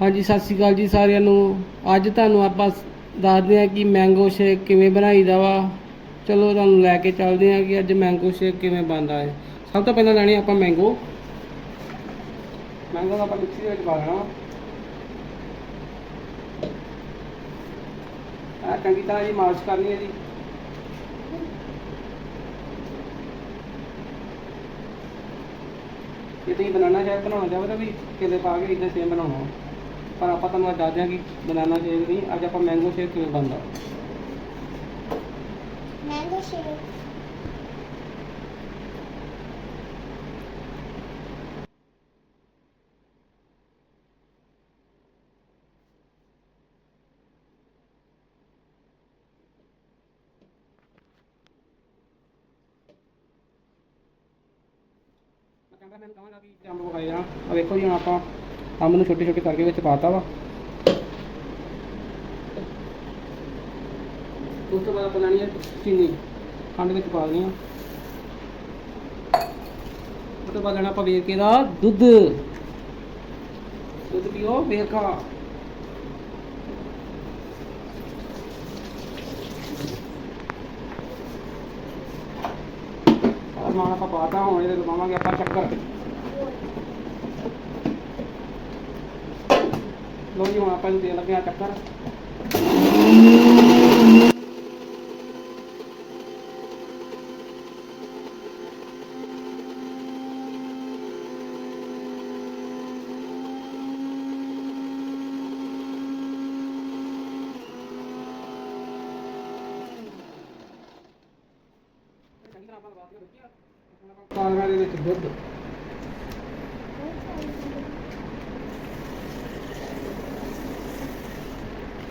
ਹਾਂਜੀ, ਸਤਿ ਸ਼੍ਰੀ ਅਕਾਲ ਜੀ ਸਾਰਿਆਂ ਨੂੰ। ਅੱਜ ਤੁਹਾਨੂੰ ਆਪਾਂ ਦੱਸਦੇ ਹਾਂ ਕਿ ਮੈਂਗੋ ਸ਼ੇਕ ਕਿਵੇਂ ਬਣਾਈਦਾ ਵਾ। ਚਲੋ, ਤੁਹਾਨੂੰ ਲੈ ਕੇ ਚੱਲਦੇ ਹਾਂ ਕਿ ਅੱਜ ਮੈਂਗੋ ਸ਼ੇਕ ਕਿਵੇਂ ਬਣਦਾ ਹੈ। ਸਭ ਤੋਂ ਪਹਿਲਾਂ ਲੈਣੀ ਆਪਾਂ ਮੈਂਗੋ ਮੈਂਗੋ ਦਾ ਆਪਾਂ ਮਿਕਸੀ ਵਿੱਚ ਪਾ ਲੈਣਾ ਆ ਚੰਗੀ ਤਰ੍ਹਾਂ ਜੀ ਮਾਰਚ ਕਰਨੀ ਹੈ ਜੀ। ਜੇ ਤੁਸੀਂ ਬਨਾਨਾ ਸ਼ੇਕ ਬਣਾਉਣਾ ਚਾਹੋ ਤਾਂ ਵੀ ਕਿਤੇ ਪਾ ਕੇ ਇਦਾਂ ਸੇਮ ਬਣਾਉਣਾ। ਪਰ ਆਪਾਂ ਤੁਹਾਨੂੰ ਅੱਜ ਦੱਸਦੇ ਹਾਂ ਕਿ ਬਨਾਨਾ ਸ਼ੇਕ ਨਹੀਂ ਅੱਜ ਆਪਾਂ ਮੈਂਗੋ ਸ਼ੇਕ ਕਿਵੇਂ ਬਣਦਾ। ਮੈਂਗੋ ਕਹਾਂਗਾ ਕਿ ਕੈਮਰਾ ਵਿਖਾਏ ਆ ਵੇਖੋ ਜੀ ਹੁਣ ਆਪਾਂ ਅੰਬ ਨੂੰ ਛੋਟੇ ਛੋਟੇ ਕਰਕੇ ਵਿੱਚ ਪਾਤਾ ਵਾ। ਉਸ ਤੋਂ ਬਾਅਦ ਆਪਾਂ ਲੈਣੀ ਹੈ ਚੀਨੀ। ਖੰਡ ਵਿੱਚ ਪਾ ਦੇਣੀ ਆ। ਉਸ ਤੋਂ ਬਾਅਦ ਲੈਣਾ ਆਪਾਂ ਵੇਰਕੇ ਦਾ ਦੁੱਧ। ਦੁੱਧ ਪੀਓ, ਵੇਰਕਾ। ਸਮਾਨ ਆਪਾਂ ਪਾਤਾ, ਹੁਣ ਇਹਦੇ ਵਿੱਚ ਆਪਾਂ ਚੱਕਰ ਚੰਗੀ ਤਰ੍ਹਾਂ ਆਪਾਂ ਲਗਾ ਦਿਆ ਬੱਚਿਆ ਹੁਣ ਆਪਾਂ ਪਾ ਦੇਣਾ ਇਹਦੇ ਵਿੱਚ ਦੁੱਧ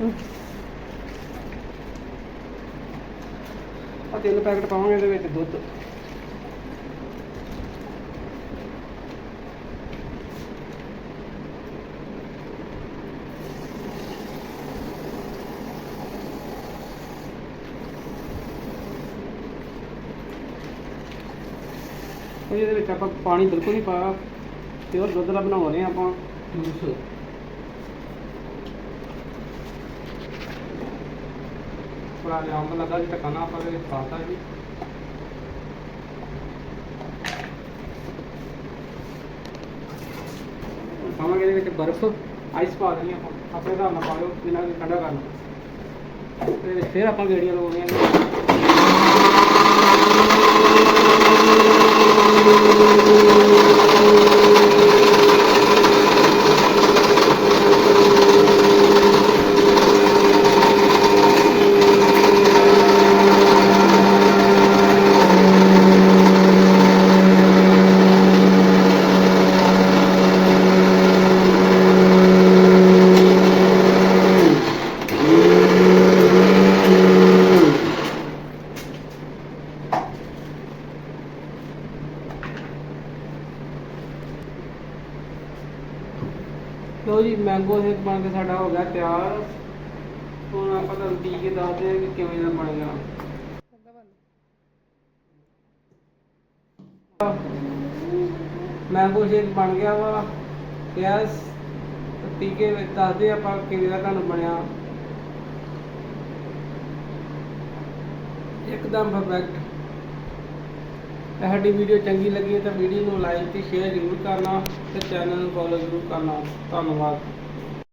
ਆ ਤਿੰਨ ਪੈਕਟ ਪਾਵਾਂਗੇ ਇਹਦੇ ਵਿੱਚ ਦੁੱਧ। ਇਹਦੇ ਵਿੱਚ ਆਪਾਂ ਪਾਣੀ ਬਿਲਕੁਲ ਨਹੀਂ ਪਾਇਆ ਪਿਓਰ ਦੁੱਧ ਦਾ ਬਣਾ ਰਹੇ ਹਾਂ ਆਪਾਂ ਜੂਸ ਥੋੜਾ ਜਿਹਾ ਅੰਬ ਲੱਗਾ ਜੀ ਟਕਾਣਾ ਆਪਾਂ ਇਹਦੇ ਵਿੱਚ ਜੀ। ਪਾਵਾਂਗੇ ਇਹਦੇ ਵਿੱਚ ਬਰਫ਼ ਆਈਸ ਪਾ ਦੇਣੀ ਆਪਾਂ, ਆਪਣੇ ਹਿਸਾਬ ਨਾਲ ਪਾਇਓ ਜਿੰਨਾ ਵੀ ਠੰਡਾ ਕਰਨਾ। ਤੇ ਫਿਰ ਆਪਾਂ ਗੇੜੀਆਂ ਲਗਾਉਣੀਆਂ ਨੇ ਲੋ ਜੀ? ਮੈਂਗੋ ਸ਼ੇਕ ਬਣ ਕੇ ਸਾਡਾ ਹੋ ਗਿਆ ਤਿਆਰ। ਹੁਣ ਆਪਾਂ ਤੁਹਾਨੂੰ ਪੀ ਕੇ ਦੱਸਦੇ ਹਾਂ ਕਿ ਕਿਵੇਂ ਦਾ ਬਣੇਗਾ ਮੈਂਗੋ ਸ਼ੇਕ ਬਣ ਗਿਆ ਵਾ। ਯਸ ਪੀ ਕੇ ਦੱਸਦੇ ਆਪਾਂ ਕਿਵੇਂ ਦਾ ਤੁਹਾਨੂੰ ਬਣਿਆ। ਇੱਕਦਮ ਪਰਫੈਕਟ ਸਾਡੀ ਵੀਡੀਓ ਚੰਗੀ ਲੱਗੀ ਹੈ ਤਾਂ ਵੀਡੀਓ ਨੂੰ ਲਾਈਕ ਤੇ ਸ਼ੇਅਰ ਜ਼ਰੂਰ ਕਰਨਾ ਤੇ ਚੈਨਲ ਨੂੰ ਫੋਲੋ ਜ਼ਰੂਰ ਕਰਨਾ। ਧੰਨਵਾਦ।